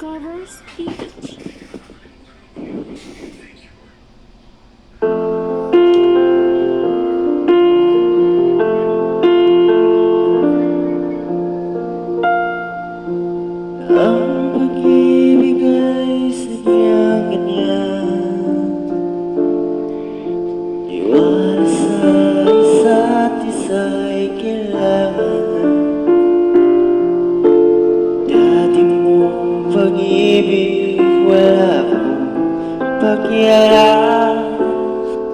God. Oh. Pakialam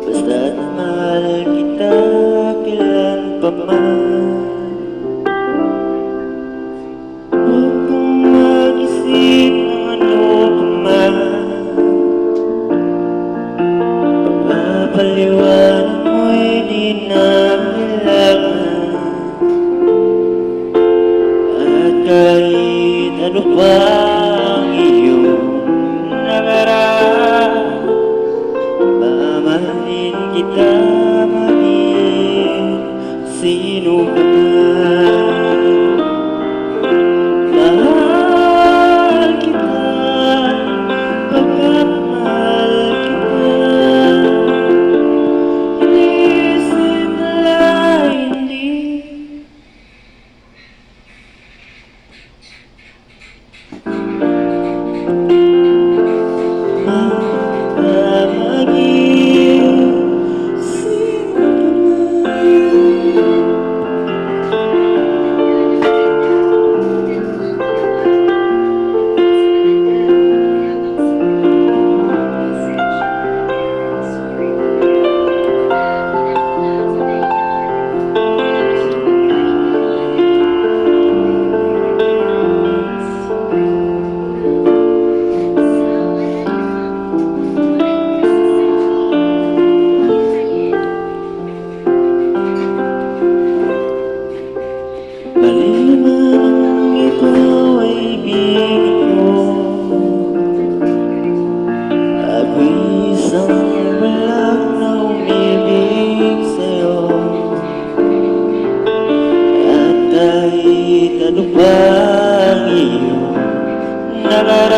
Basta't mahal kita kailan pa man. Huwag kang mag-isip ng pa that. Isang bulak na umibig sa'yo At kahit ano pa ang